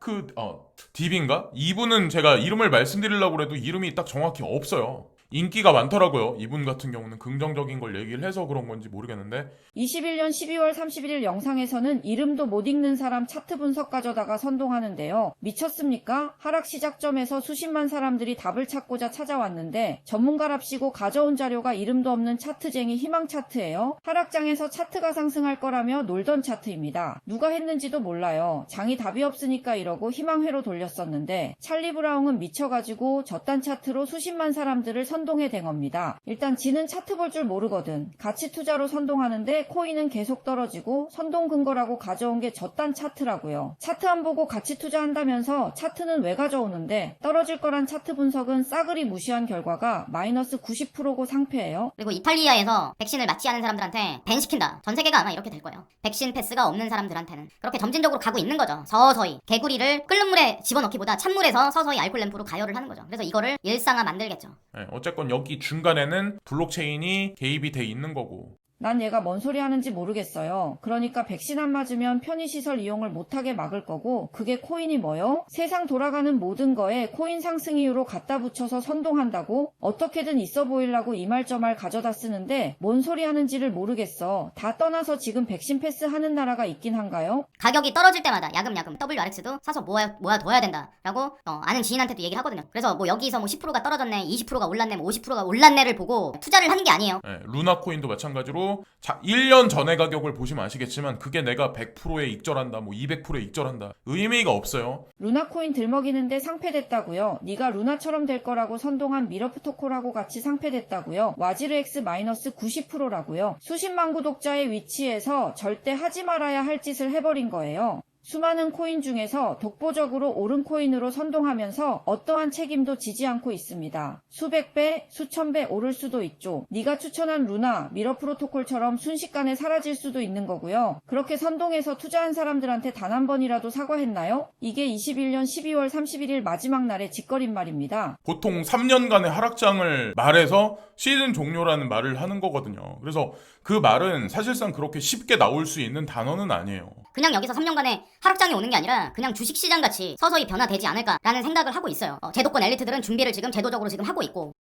그 어, 딥인가? 이분은 제가 이름을 말씀드리려고 해도 이름이 딱 정확히 없어요. 인기가 많더라고요. 이분 같은 경우는 긍정적인 걸 얘기를 해서 그런 건지 모르겠는데 21년 12월 31일 영상에서는 이름도 못 읽는 사람 차트 분석 가져다가 선동하는데요. 미쳤습니까? 하락 시작점에서 수십만 사람들이 답을 찾고자 찾아왔는데 전문가랍시고 가져온 자료가 이름도 없는 차트쟁이 희망 차트예요. 하락장에서 차트가 상승할 거라며 놀던 차트입니다. 누가 했는지도 몰라요. 장이 답이 없으니까 이러고 희망회로 돌렸었는데 찰리 브라운은 미쳐가지고 저딴 차트로 수십만 사람들을 선 동해 댄 겁니다. 일단 지는 차트 볼 줄 모르거든. 가치 투자로 선동하는데 코인은 계속 떨어지고 선동 근거라고 가져온 게 저딴 차트라고요. 차트 안 보고 가치 투자한다면서 차트는 왜 가져오는데 떨어질 거란 차트 분석은 싸그리 무시한 결과가 마이너스 90%고 상패예요. 그리고 이탈리아에서 백신을 맞지 않은 사람들한테 밴 시킨다. 전 세계가 아마 이렇게 될 거예요. 백신 패스가 없는 사람들한테는 그렇게 점진적으로 가고 있는 거죠. 서서히 개구리를 끓는 물에 집어넣기보다 찬물에서 서서히 알콜 램프로 가열을 하는 거죠. 그래서 이거를 일상화 만들겠죠. 예, 어쨌 건 여기 중간에는 블록체인이 개입이 돼 있는 거고 난 얘가 뭔 소리 하는지 모르겠어요. 그러니까 백신 안 맞으면 편의시설 이용을 못하게 막을 거고, 그게 코인이 뭐요? 세상 돌아가는 모든 거에 코인 상승 이유로 갖다 붙여서 선동한다고? 어떻게든 있어 보이려고 이말저말 가져다 쓰는데, 뭔 소리 하는지를 모르겠어. 다 떠나서 지금 백신 패스 하는 나라가 있긴 한가요? 가격이 떨어질 때마다 야금야금 WRX도 사서 모아, 모아둬야 된다 라고 어, 아는 지인한테도 얘기를 하거든요. 그래서 뭐 여기서 뭐 10%가 떨어졌네, 20%가 올랐네, 뭐 50%가 올랐네를 보고 투자를 하는 게 아니에요. 예, 루나 코인도 마찬가지로 자 1년 전의 가격을 보시면 아시겠지만 그게 내가 100%에 익절한다 뭐 200%에 익절한다 의미가 없어요 루나 코인 들먹이는데 상패됐다고요. 네가 루나처럼 될 거라고 선동한 미러프토코라고 같이 상패됐다고요. 와지르 X 마이너스 90%라고요. 수십만 구독자의 위치에서 절대 하지 말아야 할 짓을 해버린 거예요. 수많은 코인 중에서 독보적으로 옳은 코인으로 선동하면서 어떠한 책임도 지지 않고 있습니다. 수백 배, 수천 배 오를 수도 있죠. 네가 추천한 루나, 미러 프로토콜처럼 순식간에 사라질 수도 있는 거고요. 그렇게 선동해서 투자한 사람들한테 단 한 번이라도 사과했나요? 이게 21년 12월 31일 마지막 날의 직거린 말입니다. 보통 3년간의 하락장을 말해서 시즌 종료라는 말을 하는 거거든요 그래서 그 말은 사실상 그렇게 쉽게 나올 수 있는 단어는 아니에요 그냥 여기서 3년간의 하락장이 오는 게 아니라 그냥 주식시장 같이 서서히 변화되지 않을까라는 생각을 하고 있어요. 어, 제도권 엘리트들은 준비를 지금 제도적으로 지금 하고 있고